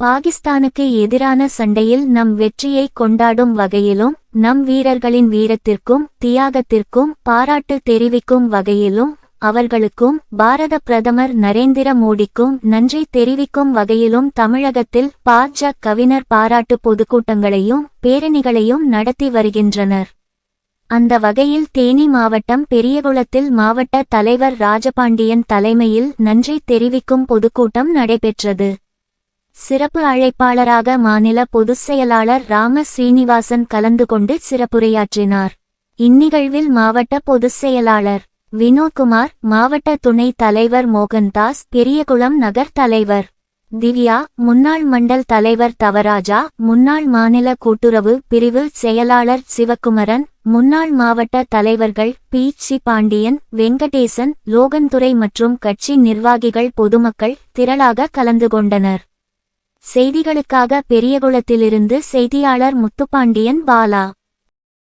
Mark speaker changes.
Speaker 1: பாகிஸ்தானுக்கு எதிரான சண்டையில் நம் வெற்றியை கொண்டாடும் வகையிலும் நம் வீரர்களின் வீரத்திற்கும் தியாகத்திற்கும் பாராட்டு தெரிவிக்கும் வகையிலும் அவர்களுக்கும் பாரத பிரதமர் நரேந்திர மோடிக்கும் நன்றி தெரிவிக்கும் வகையிலும் தமிழகத்தில் பாஜ கவிஞர் பாராட்டு பொதுக்கூட்டங்களையும் பேரணிகளையும் நடத்தி வருகின்றனர். அந்த வகையில் தேனி மாவட்டம் பெரியகுளத்தில் மாவட்ட தலைவர் ராஜபாண்டியன் தலைமையில் நன்றி தெரிவிக்கும் பொதுக்கூட்டம் நடைபெற்றது. சிறப்பு அழைப்பாளராக மாநில பொதுச் செயலாளர் ராம ஸ்ரீனிவாசன் கலந்து கொண்டு சிறப்புரையாற்றினார். இந்நிகழ்வில் மாவட்ட பொதுச் செயலாளர் வினோத்குமார் மாவட்ட துணைத் தலைவர் மோகன்தாஸ் பெரியகுளம் நகர் தலைவர் திவ்யா முன்னாள் மண்டல் தலைவர் தவராஜா முன்னாள் மாநில கூட்டுறவு பிரிவு செயலாளர் சிவக்குமரன் முன்னாள் மாவட்ட தலைவர்கள் பி. சி பாண்டியன் வெங்கடேசன் லோகன்துரை மற்றும் கட்சி நிர்வாகிகள் பொதுமக்கள் திரளாக கலந்து கொண்டனர். செய்திகளுக்காக பெரியகுளத்திலிருந்து செய்தியாளர் முத்துப்பாண்டியன் பாலா.